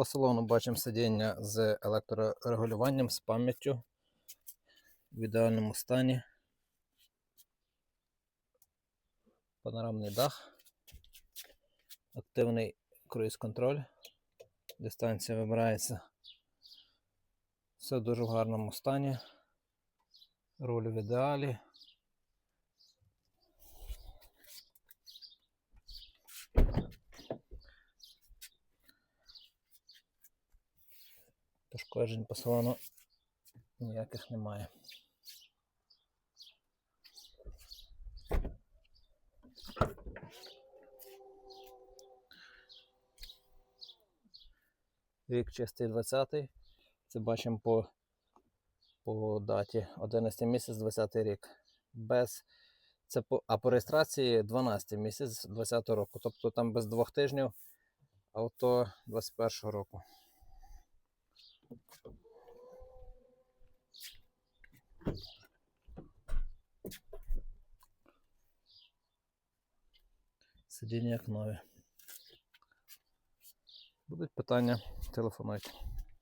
По салону бачимо сидіння з електрорегулюванням, з пам'яттю в ідеальному стані. Панорамний дах, активний круїз-контроль, дистанція вибирається. Все в дуже гарному стані. Руль в ідеалі. Пошкоджень по салону ніяких немає. Рік чистий 20-й. Це бачимо по, по даті 11 місяць 20 рік. Без, це по, а по реєстрації 12 місяць 20 року. Тобто там без двох тижнів авто 21 року. Сидіння як нові. Будуть питання, телефонуйте.